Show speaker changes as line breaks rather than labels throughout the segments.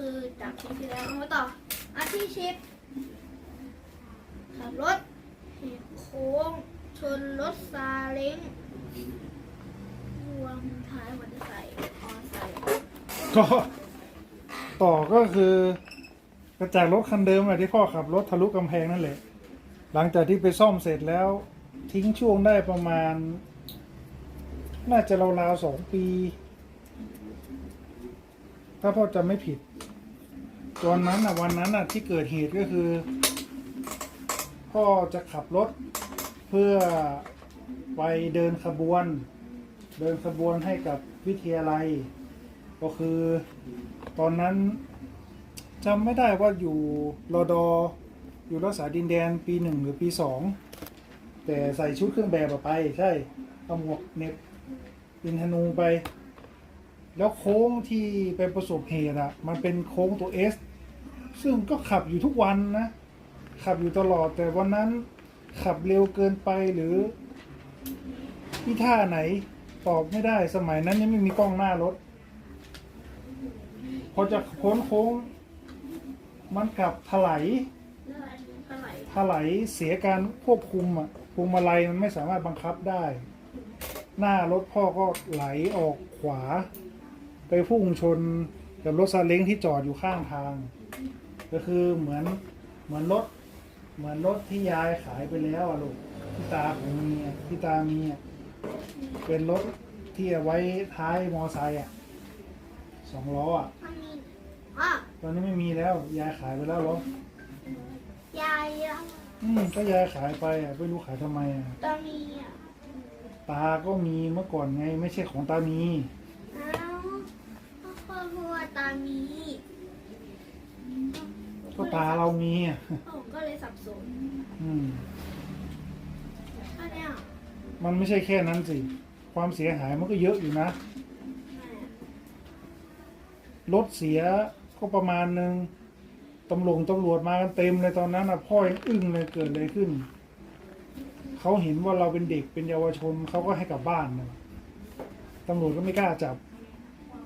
คือจากคลิปที่แล้วมาต่ออาที่ชิปขับรถแหกโค้ง ชนรถซาเล้งรวมท้ายมอเตอร์ไซค์ออไซค์
ก็ต่อก็คือกระจากรถคันเดิมอะที่พ่อขับรถทะลุกำแพงนั่นแหละ หลังจากที่ไปซ่อมเสร็จแล้วทิ้งช่วงได้ประมาณ น่าจะราวๆสองปี ถ้าพ่อจำไม่ผิด ตอนนั้นอะวันนั้นอะที่เกิดเหตุก็คือ พ่อจะขับรถเพื่อไปเดินขบวน เดินขบวนให้กับวิทยาลัย ก็คือตอนนั้นจำไม่ได้ว่าอยู่รอดออยู่รักษาดินแดนปีหนึ่งหรือปีสองแต่ใส่ชุดเครื่องแบบไป ใช่เอาหมวกเน็บบินธนูไป แล้วโค้งที่ไปประสบเหตุอะมันเป็นโค้งตัวเอส ซึ่งก็ขับอยู่ทุกวันนะ ขับอยู่ตลอดแต่วันนั้นขับเร็วเกินไปหรือที่ท่าไหนตอบไม่ได้สมัยนั้นยังไม่มีกล้องหน้ารถ พอจะพ้นโค้ง มันกลับถลายถลายเสียการควบคุมอะพวงมาลัยมันไม่สามารถบังคับได้ หน้ารถพ่อก็ไหลออกขวา ไปพุ่งชนกับรถซาเล้งที่จอดอยู่ข้างทาง ก็คือเหมือนเหมือนรถ เหมือนรถที่ยายขายไปแล้วอะลูกที่ตาผมมีอะที่ตามีอะเป็นรถที่เอาไว้ท้ายมอไซค์อะสองล้ออะ
มันมีอะ
ตอนนี้ไม่มีแล้วยายขายไปแล้วเหรอ
ยายอะ
อืมก็ยายขายไปอะไม่รู้ขายทำไมอะ
ตอนนี้อะ
ตาก็มีเมื่อก่อนไง ไม่ใช่ของตามี
เอ้าพ่อพ่อพูดว่าตามี
ก็ตาเรามีอะ
ผมก็เลยสับสน
อืม
ถ้าเนี่ย
มันไม่ใช่แค่นั้นสิ ความเสียหายมันก็เยอะอยู่นะ
แม่
รถเสียก็ประมาณหนึ่งตำรวจตำรวจมากันเต็มเลยตอนนั้นอะพ่อยังอึ้งเลยเกิดอะไรขึ้น เขาเห็นว่าเราเป็นเด็กเป็นเยาวชนเขาก็ให้กลับบ้านนะตำรวจก็ไม่กล้าจับ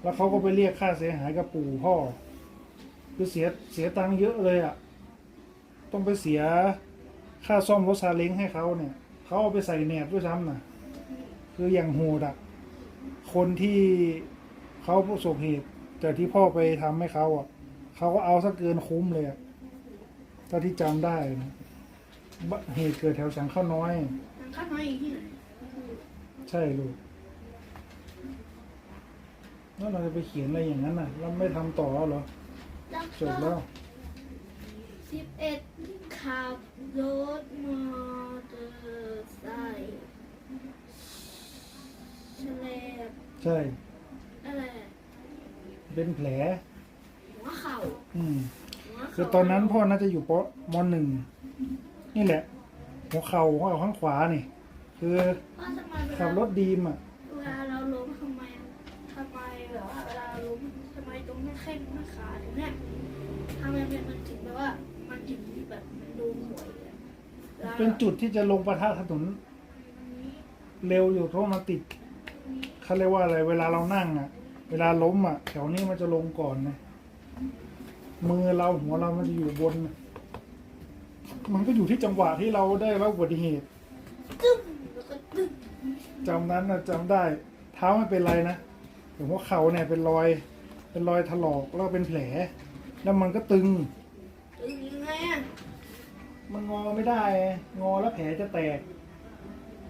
แล้วเขาก็ไปเรียกค่าเสียหายกับปู่พ่อ คือเสียเสียตังค์เยอะเลยอะ ต้องไปเสียค่าซ่อมรถซาเล้งให้เขาเนี่ย เขาเอาไปใส่แหนบด้วยซ้ำนะคืออย่างโหดอะ คนที่เขาประสบเหตุแต่ที่พ่อไปทำให้เขาอะ เขาก็เอาซะเกินคุ้มเลยอะถ้าที่จำได้นะบะเหตุเกิดแถวสังข้าวน้อย
มันข้าน้อยอยู่ที่ไหน
ใช่ลูกแล้วเราจะไปเขียนอะไรอย่างนั้นน่ะ เราไม่ทำต่อแล้วเหรอ
แล้ว
จบแล้ว
สิบเอ็ดขับรถมอเตอร์ไซค์แฉลบ
ใช่
อะไร
เป็นแผล
หัวเข่า
อืม
หัวเข่า
คือตอนนั้นพ่อน่าจะอยู่ปมหนึ่งนี่แหละหัวเข่าหัวเข่าข้างขวานี่ คือ
ว่าทำไมเวลา
ขับรถดีมอะ
ทำไมมันมันถึงแบบว่า มันถึงแบบมันโดนหวยอะวลา
เป็นจุดที่จะลงประทะถนนเร็วอยู่เพราะมันติดเขาเรียกว่าอะไร เวลาเรานั่งอะ เวลาล้มอะ แถวนี้มันจะลงก่อนนะมือเราหัวเรามันจะอยู่บนน่ะมันก็อยู่ที่จังหวะที่เราได้รับอุบัติเหตุ
ตึ้งแล้วก็ตึ้ง
จำนั้นนะจำได้ เท้าไม่เป็นไรนะแต่ว่าเข่าเนี่ยเป็นรอย เป็นรอยถลอกแล้วก็เป็นแผล แล้วมันก็ตึง
ตึ้งยังไงอะ
มันงอไม่ได้ งอแล้วแผลจะแตก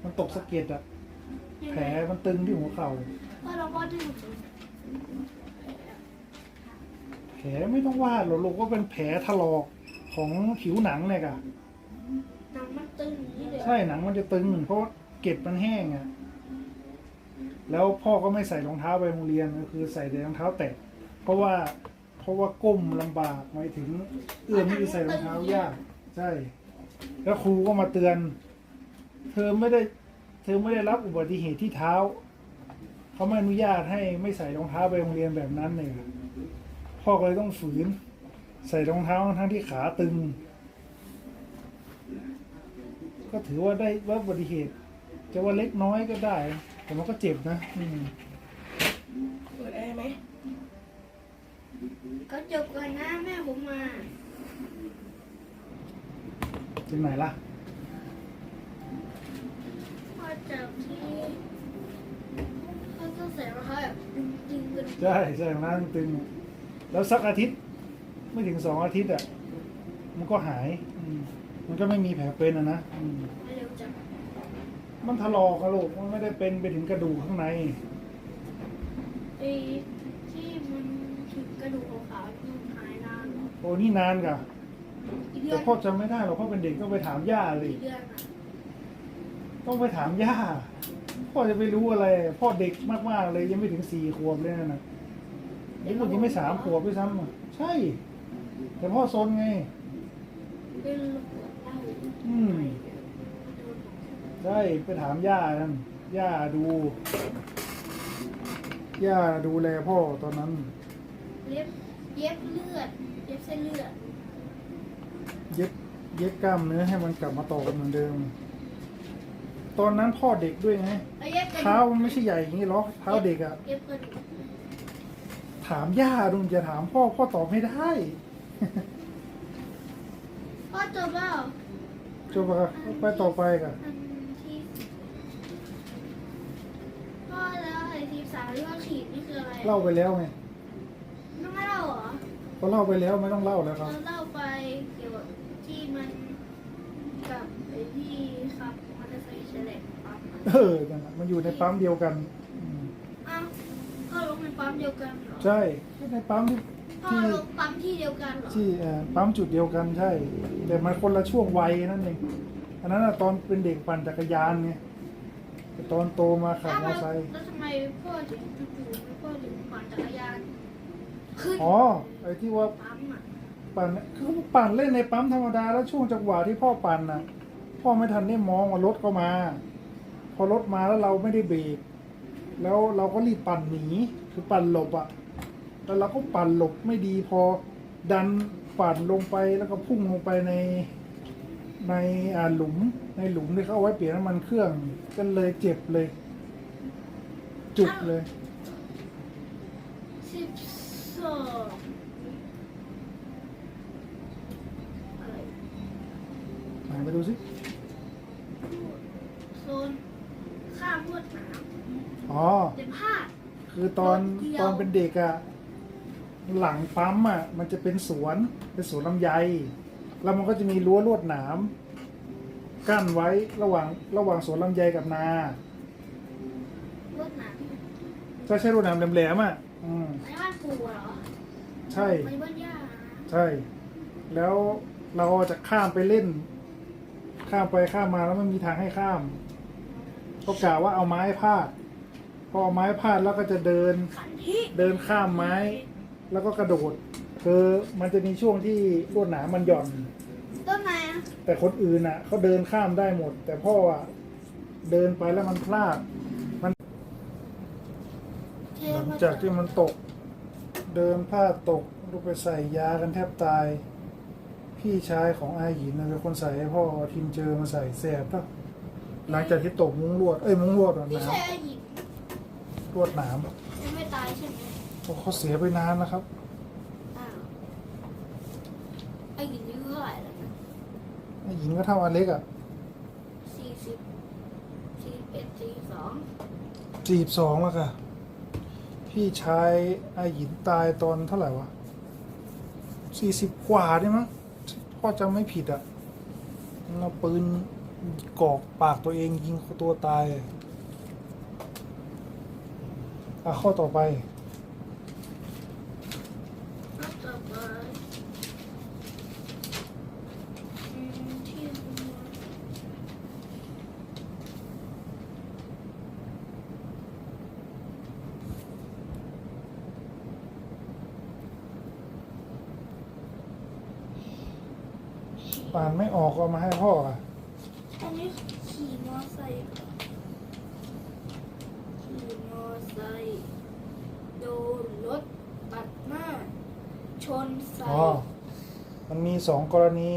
มันตกสะเก็ดอะแผลมันตึงที่หัวเข่า
ว่าเราว่าที่
แผลไม่ต้องวาดหรอกลูกว่าเป็นแผลถลอกของผิวหนังเนี่ยกะ
หนังมันตึงอย่างนี้เลย
ใช่หนังมันจะตึงเพราะว่าเกล็ดมันแห้งอะแล้วพ่อก็ไม่ใส่รองเท้าไปโรงเรียนก็คือใส่แต่รองเท้าแตะเพราะว่าเพ ราะว่าก้มลำบากหมายถึงเอื้อมที่จะใส่รองเท้ายากใช่ แล้วครูก็มาเตือน เธอไม่ได้ เธอไม่ได้รับอุบัติเหตุที่เท้า เขาไม่อนุญาตให้ไม่ใส่รองเท้าไปโรงเรียนแบบนั้นเลยพ่อก็เลยต้องฝืน ใส่รองเท้าทั้งที่ขาตึง ก็ถือว่าได้ว่าอุบัติเหตุ จะว่าเล็กน้อยก็ได้ แต่มันก็เจ็บนะอืม
เปิดแอร์ไหม ก็จบก่อนนะแม่ผมมา
ถึงไหนล่ะ
พอจับที่เขาต้องใส่รองเท้าแบบดึงๆกัน
ใช่ใช่ร้านตึง แล้วสักอาทิตย์ ไม่ถึงสองอาทิตย์อะ มันก็หายอืมมันก็ไม่มีแผลเป็นอะนะอืม
ไม่เร็วจัง
มันถลอกอะลูกมันไม่ได้เป็นไปถึงกระดูกข้างใน
ไอ้ที่มันถึงกระดูกขาวๆมันหายนานเหร อ
โอ้นี่นานกะ
กี่เดือ
แต่
น
พ่อจำไม่ได้หรอกพ่อเป็นเด็กต้องไปถามย่าเลย
กี่เดือนอะ
ต้องไปถามย่าพ่อจะไปรู้อะไร พ่อเด็กมากๆเลยยังไม่ถึงสี่ขวบเลยนะนะนี่ลูกยังไม่สามขวบด้วยซ้ำอะใช่ แต่พ่อซนไง
เป็นระเบิดเหล้า
อืม ใช่ไปถามย่านั่นย่าดู ย่าดูแลพ่อตอนนั้น
เย็บเย็บเลือด เย็บเส้นเลือด
เย็บเย็บกล้ามเนื้อให้มันกลับมาต่อกันเหมือนเดิม ตอนนั้นพ่อเด็กด้วยไง
แล้วเย็บกระ
เท้า
ดูก
มันไม่ใช่ใหญ่อย่างนี้หรอกเท้าเด็กอะ
เย็บกระดูก
ถามย่าดุจะถามพ่อพ่อตอบไม่ได้
พ่อจบแล้ว
จบปะไปต่อไปกัน
อันที่พ่อแล้วไอ้ทีสามที่ว่าขีดนี่คืออะไร
เล่าไปแล้วไง
ต้องให้เล่าเหรอ
ก็เล่าไปแล้วไม่ต้องเล่าแล้วครับ
เราเล่าไปเกี่ยวกับที่มันกับไอ้ที่ขับมอเตอร์ไซค์เฉลบปั๊มอะ
เออนั่นน่ะมันอยู่ในปั๊มเดียวกันอืม
อ้าวพ่อลงในปั๊มเดียวกันเหรอ
ใช่ในปั๊มที่
พ่อ
ที่
ลงปั๊มที่เดียวกันเหรอ
ที่เอ่อปั๊มจุดเดียวกันใช่ แต่มันคนละช่วงวัยนั่นเองอันนั้นน่ะตอนเป็นเด็กปั่นจักรยานไงแต่ตอนโตมาขับมอเตอร์ไซค์
แล้วทำไมพ่อถึงจู่ๆพ่อถึงปั่นจักรยาน ขึ้น
อ๋อไอ้ที่ว่า
ปั๊มอะ
ปั่นคือปั่นเล่นในปั๊มธรรมดาแล้วช่วงจังหวะที่พ่อปั่นน่ะพ่อไม่ทันได้มองว่ารถเข้ามา พอรถมาแล้วเราไม่ได้เบรกแล้วเราก็รีบปั่นหนีคือปั่นหลบอะแล้วเราก็ปั่นหลบไม่ดีพอดันปั่นลงไปแล้วก็พุ่งลงไปในในอ่าหลุมในหลุมที่เขาเอาไว้เปลี่ยนน้ำมันเครื่องก็เลยเจ็บเลย จุกเลย
สิบ สองอะไร
ไหนไปดูสิ
โซนข้ามลวดหนาม
อ๋อ
เดี๋ยวพลาด
คือตอน
รถเดียว
ตอนเป็นเด็กอะหลังปั๊มอะมันจะเป็นสวนเป็นสวนลำไย แล้วมันก็จะมีรั้วลวดหนาม กั้นไว้ระหว่างระหว่างสวนลำไยกับนา
ลวดหนามที่
ถ้าใช่ลวดหนามแหลมๆอะ อืม
ในบ้านปู่เหรอ
ใช่
ในบ้านย่า
ใช่ แล้วเราจะข้ามไปเล่น ข้ามไปข้ามมาแล้วไม่มีทางให้ข้าม ก็กะว่าเอาไม้พาด พอเอาไม้พาดแล้วก็จะเดิน
ขันที่
เดินข้ามไม้ แล้วก็กระโดด คือมันจะมีช่วงที่ลวดหนามมันหย่อน
ต้นไม้อะ
แต่คนอื่นอะเขาเดินข้ามได้หมด แต่พ่ออะเดินไปแล้วมันพลาด
เท
หลั ง
มา
จากที่มันตก เดินพลาดตกลูกไปใส่ยากันแทบตาย พี่ชายของอาหยินนะเป็นคนใส่ให้พ่อทิมเจอมาใส่แสบปะหลังจากที่ตกมุ้งลวดเอ้ยมุ้งลวดอะ
พี่
หนา
ชายอาหญิง
ลวดหนาม
ยังไม่ตายใช่ไหม
โอ้เขาเสียไปนานแล้วครับ
อ้าวอาหญิงอายุเท่าไหร่แล้วนะ
อาหยินก็เท่าอาเล็กอะ
สี่สิบสี่สิบเอ็ดสี่สิบสอง
จีบสองแล้วค่ะ พี่ชายอาหยินตายตอนเท่าไหร่วะสี่สิบกว่าได้มั้งพ่อจำไม่ผิดอะ่ะเราปืนกอกปากตัวเองยิงตัวตายอะข้อต่อไป
แล้วต่อไปอืมที่หัว
ป่านไม่ออกก็เอามาให้พ่ออะ
อันนี้ขี่มอไซค์เหรอขี่มอไซค์โดนรถตัดหน้า ชนใส่
อ๋อมันมีสองกรณี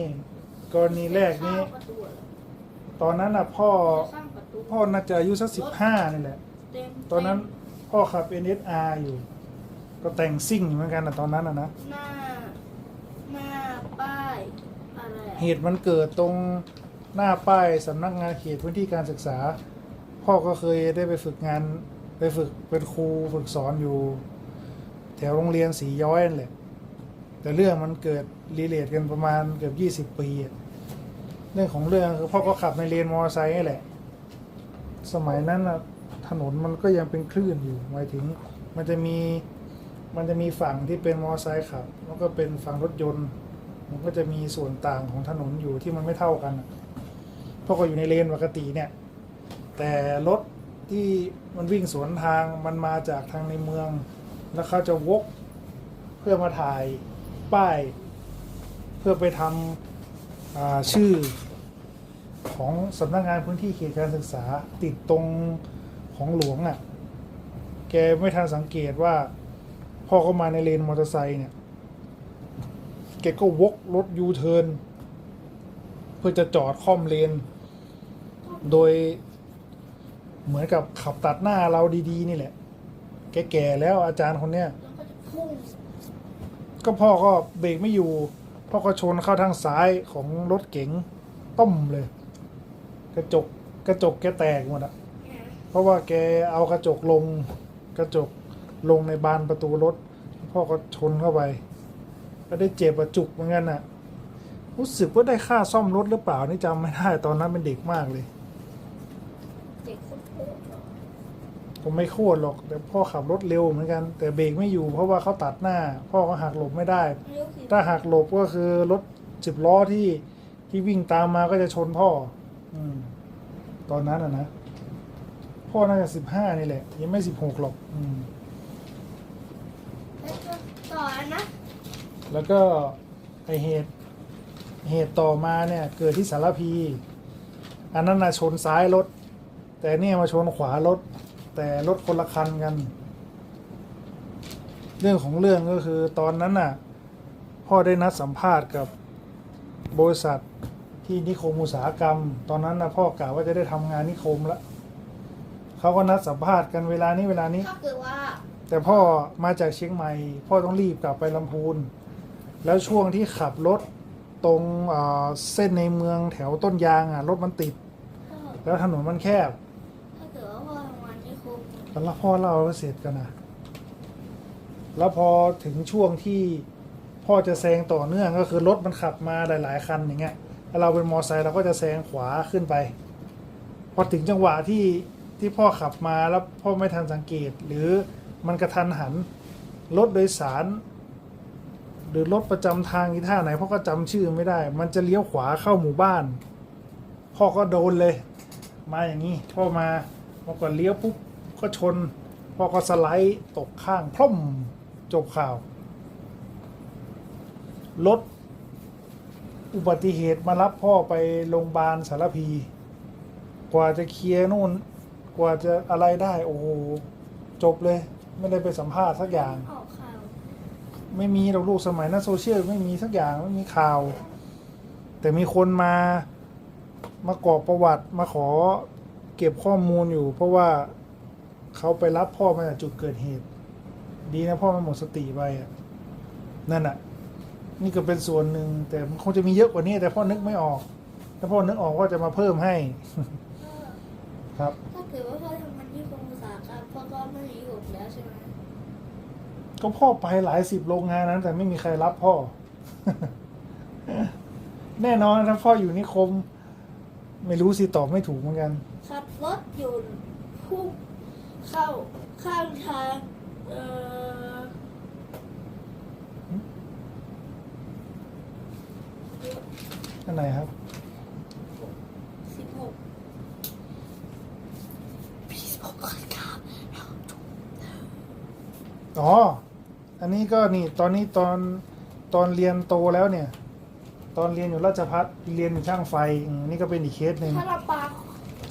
กรณีแรกนี้
ข้างประตูเหรอ
ตอนนั้นอะพ่อ
ข้างประตู
พ่อน่าจะอายุสักสิบห้านี่แหละ
เต็ม
ตอนนั้นพ่อขับ NSR อยู่ ก็แต่งซิ่งเหมือนกันนะตอนนั้นนะนะ
หน้า หน้าป้ายอะไรอะ
เหตุมันเกิดตรงหน้าป้ายสำนักงานเขตพื้นที่การศึกษา พ่อก็เคยได้ไปฝึกงานไปฝึกเป็นครูฝึกสอนอยู่ แถวโรงเรียนสีย้อยนั่นแหละแต่เรื่องมันเกิดรีเลทกันประมาณเกือบยี่สิบปี เรื่องของเรื่องคือพ่อก็ขับในเลนมอเตอร์ไซค์นี่แหละ สมัยนั้นนะถนนมันก็ยังเป็นคลื่นอยู่หมายถึงมันจะมีมันจะมีฝั่งที่เป็นมอเตอร์ไซค์ขับ แล้วก็เป็นฝั่งรถยนต์ มันก็จะมีส่วนต่างของถนนอยู่ที่มันไม่เท่ากันอะพ่อก็อยู่ในเลนปกติเนี่ย แต่รถที่มันวิ่งสวนทางมันมาจากทางในเมือง แล้วเขาจะวกเพื่อมาถ่ายป้าย เพื่อไปทำชื่อของสำนักงานพื้นที่เขตการศึกษาติดตรงของหลวงอะ่ะ แกไม่ทันสังเกตว่าพ่อเขามาในเลนมอเตอร์ไซค์เนี่ย แกก็วกรถยูเทิร์นเพื่อจะจอดค่อมเลน โดยเหมือนกับขับตัดหน้าเราดีๆ นี่แหละ แกแก่แล้วอาจารย์คนเนี้ย
แล้วก็จะพุ่ง
ก็พ่อก็เบรกไม่อยู่ พ่อก็ชนเข้าทางซ้ายของรถเก๋งต้มเลย กระจกกระจกแกแตกหมดอะเพราะว่าแกเอากระจกลง กระจกลงในบานประตูรถ พ่อก็ชนเข้าไป ก็ได้เจ็บอะจุกเหมือนกันอะรู้สึกว่าได้ค่าซ่อมรถหรือเปล่านี่จำไม่ได้ตอนนั้นเป็นเด็กมากเลย
เด็กโคตรโหดเหรอ
ผมไม่โคตรหรอก แต่พ่อขับรถเร็วเหมือนกัน แต่เบรกไม่อยู่เพราะว่าเขาตัดหน้า พ่อก็หักหลบไม่ได้
อายุกี่
ถ้าหักหลบก็คือรถสิบล้อที่ที่วิ่งตามมาก็จะชนพ่อ อืม ตอนนั้นอะนะ พ่อน่าจะสิบห้านี่แหละ ยังไม่สิบหกหรอก อืม
แล้วก็ต่ออันนะ
แล้วก็ไอเหตุเหตุต่อมาเนี่ยเกิดที่สารพีอันนั้นนะชนซ้ายรถ แต่เนี่ยมาชนขวารถ แต่รถคนละคันกัน เรื่องของเรื่องก็คือตอนนั้นน่ะพ่อได้นัดสัมภาษณ์กับบริษัทที่นิคมอุตสาหกรรม ตอนนั้นนะพ่อกะว่าจะได้ทำงานนิคมแล้วเขาก็นัดสัมภาษณ์กันเวลานี้เวลานี้
ถ้าเกิดว่า
แต่พ่อมาจากเชียงใหม่ พ่อต้องรีบกลับไปลำพูน แล้วช่วงที่ขับรถตรงเอ่อเส้นในเมืองแถวต้นยางอะรถมันติด
พ่อ
แล้วถนนมันแคบ
ถ้าเกิดว่าพ่อทำงานที่คุก
ตอนแรกพ่อเล่าแล้วเสร็จกันนะแล้วพอถึงช่วงที่พ่อจะแซงต่อเนื่องก็คือรถมันขับมาหลาย ๆ คันอย่างเงี้ยแล้วเราเป็นมอไซค์เราก็จะแซงขวาขึ้นไป พอถึงจังหวะที่ที่พ่อขับมาแล้วพ่อไม่ทันสังเกต หรือมันกระทันหันรถโดยสาร หรือรถประจำทางอีท่าไหนพ่อก็จำชื่อไม่ได้ มันจะเลี้ยวขวาเข้าหมู่บ้าน พ่อก็โดนเลย มาอย่างนี้พ่อมาพอก่อนเลี้ยวปุ๊บก็ชน พ่อก็สไลด์ตกข้างพร่อมจบข่าวรถอุบัติเหตุมารับพ่อไปโรงพยาบาลสารพี กว่าจะเคลียร์นู่น กว่าจะอะไรได้ โอ้โห จบเลย ไม่ได้ไปสัมภาษณ์สักอย่าง
ออก
ไม่มีหรอกลูกสมัยนั้นโซเชียลไม่มีสักอย่างไม่มีข่าว แต่มีคนมามากรอกประวัติมาขอเก็บข้อมูลอยู่ เพราะว่าเขาไปรับพ่อมาจากจุดเกิดเหตุ ดีนะพ่อมันหมดสติไปอะนั่นอะ นี่ก็เป็นส่วนหนึ่งแต่มันคงจะมีเยอะกว่านี้ แต่พ่อนึกไม่ออกถ้าพ่อนึกออกก็จะมาเพิ่มให้ ครับ
ถ้าเกิดว่าพ่อ
ก็พ่อไปหลายสิบโรงงานนั้นแต่ไม่มีใครรับพ่อ แน่นอนถ้าพ่ออยู่นิคม ไม่รู้สิตอบไม่ถูกเหมือนกัน
ขับรถยนต์พุ่งเข้าข้างทางเอ่อ
อันไหนครับ
สิบหกพี่สองคนครับ
อ๋อ อันนี้ก็นี่ตอนนี้ตอนตอนเรียนโตแล้วเนี่ย ตอนเรียนอยู่ราชพัฒเรียนอยู่ช่างไฟอืมนี่ก็เป็นอีกเคสหนึ่ง
ถ้าเราปา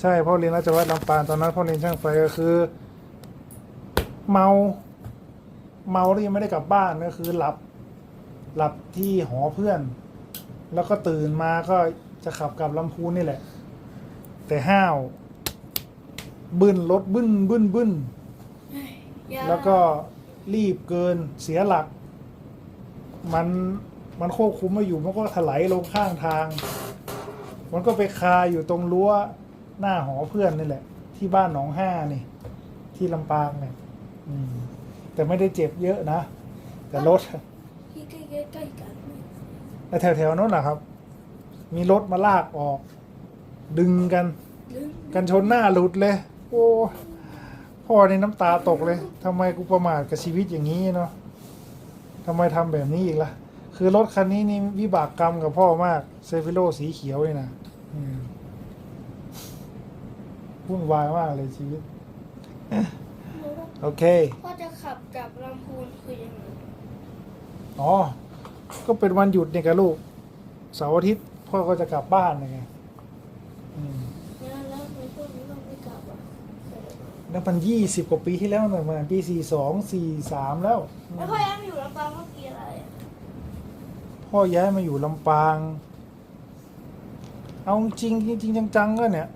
ใช่พ่อเรียนราชวัฒลำปางตอนนั้นพ่อเรียนช่างไฟก็คือ เมา เมาแล้วยังไม่ได้กลับบ้านก็คือหลับ หลับที่หอเพื่อน แล้วก็ตื่นมาก็จะขับกลับลำพูนนี่แหละ แต่ห้าวบึ้นรถบึ้นบึ้นบึ้น
อย่า
แล้วก็ รีบเกินเสียหลัก มันมันควบคุมไม่อยู่มันก็ถลายลงข้างทาง มันก็ไปคาอยู่ตรงรั้วหน้าหอเพื่อนนี่แหละ ที่บ้านหนองห้านี่ ที่ลำปางเนี่ยอืมแต่ไม่ได้เจ็บเยอะนะ แต่รถ
ที่ใกล้ๆใกล้ๆกันไหม
แต่แถวๆนั้นแหละครับ มีรถมาลากออก ดึงกัน
ลึก
กันชนหน้าหลุดเลย โอ้ พ่อนี่น้ำตาตกเลยทำไมกูประมาทกับชีวิตอย่างนี้เนาะทำไมทำแบบนี้อีกล่ะ คือรถคันนี้นี่วิบากกรรมกับพ่อมากเซฟิโลสีเขียวเลยนะอืมวุ่นวายมากเลยชีวิต โอเค
พ่อจะขับกลับลำพูนคือยังไง
อ๋อ ก็เป็นวันหยุดเนี่ยกับลูก เสาร์อาทิตย์พ่อก็จะกลับบ้านไงอืม
แล้วแล้วในพวกนี้เราไม่กลับอะ
แล้วมันยี่สิบกว่าปีที่แล้วหน่อยมาปีสี่สองสี่สามแล้ว
แล้วพ่อยังอยู่ลำปางเมื่อกี้อะไรอะ
พ่อย้ายมาอยู่ลำปาง เอาจริงจริงๆจังๆก็เนี่ย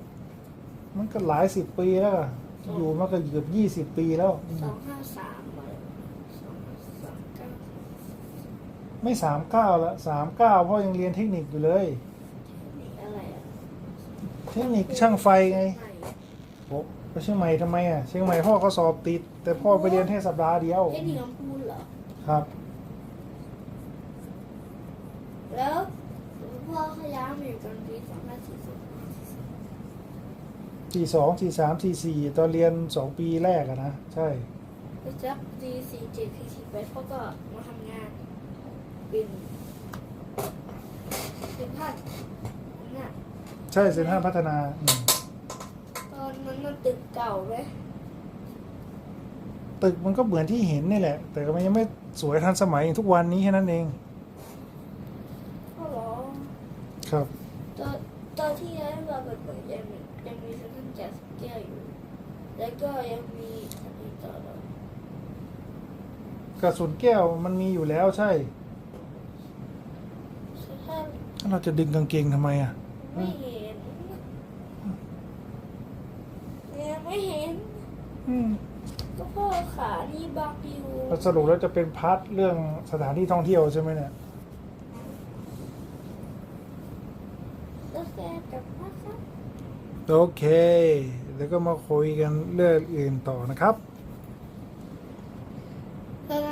มันก็หลายสิบปีแล้วอะอยู่มาก็เกือบยี่สิบปีแล้ว
สองห้าสามอะไรสองห้าสามเก้า
ไม่สามเก้าละสามเก้าพ่อยังเรียนเทคนิคอยู่เลย
นี่อะไรอะ
เทคนิคช่างไฟไง
ไหน
โอ้ ไปเชียงใหม่ทำไมอะเชียงใหม่พ่อก็สอบติด แต่พ่อไปเรียนแค่สัปดาห์เดียว
เทคนิคลำพูนเหรอ
ครับ
แล้วพ่อเขาย้ายมาอยู่ตอนปีสองพันสี่สิบ
สี่สองสี่สามสี่สี่ตอนเรียนสองปีแรกอะนะ ใช่
แล้วจากปีสี่เจ็ดสี่สิบแปดพ่อก็มาทำงานเป็นเป็นพันน่ะ
ใช่เซ็นทรัลพัฒนาอืม
ตอนนั้น มันตึกเก่าไหม
ตึกมันก็เหมือนที่เห็นนี่แหละ แต่ก็มันยังไม่สวยทันสมัยอย่างทุกวันนี้แค่นั้นเอง
พ่อเหรอ
ครับ
ตอนตอนที่ย้ายมาเปิดเปิดยังมียังมีเซ็นทรัลแก๊สแก้วอยู่ แล้วก็ยังมีอันนี้ต่อแล้ว
กระสุนแก้วมันมีอยู่แล้วใช่
เซ็นทรัล
แล้วเราจะดึงกางเกงทำไมอะ
ไม่เห็นเนี่ยไม่เห็น
อืม
ก็พ่อ ขานี่บักอยู่
แล้วสรุปแล้วจะเป็นพาร์ทเรื่องสถานที่ท่องเที่ยวใช่ไหมเนี่ย
แล้วแกกลับมาครับ
โอเค แล้วก็มาคุยกันเรื่องอื่นต่อนะครับ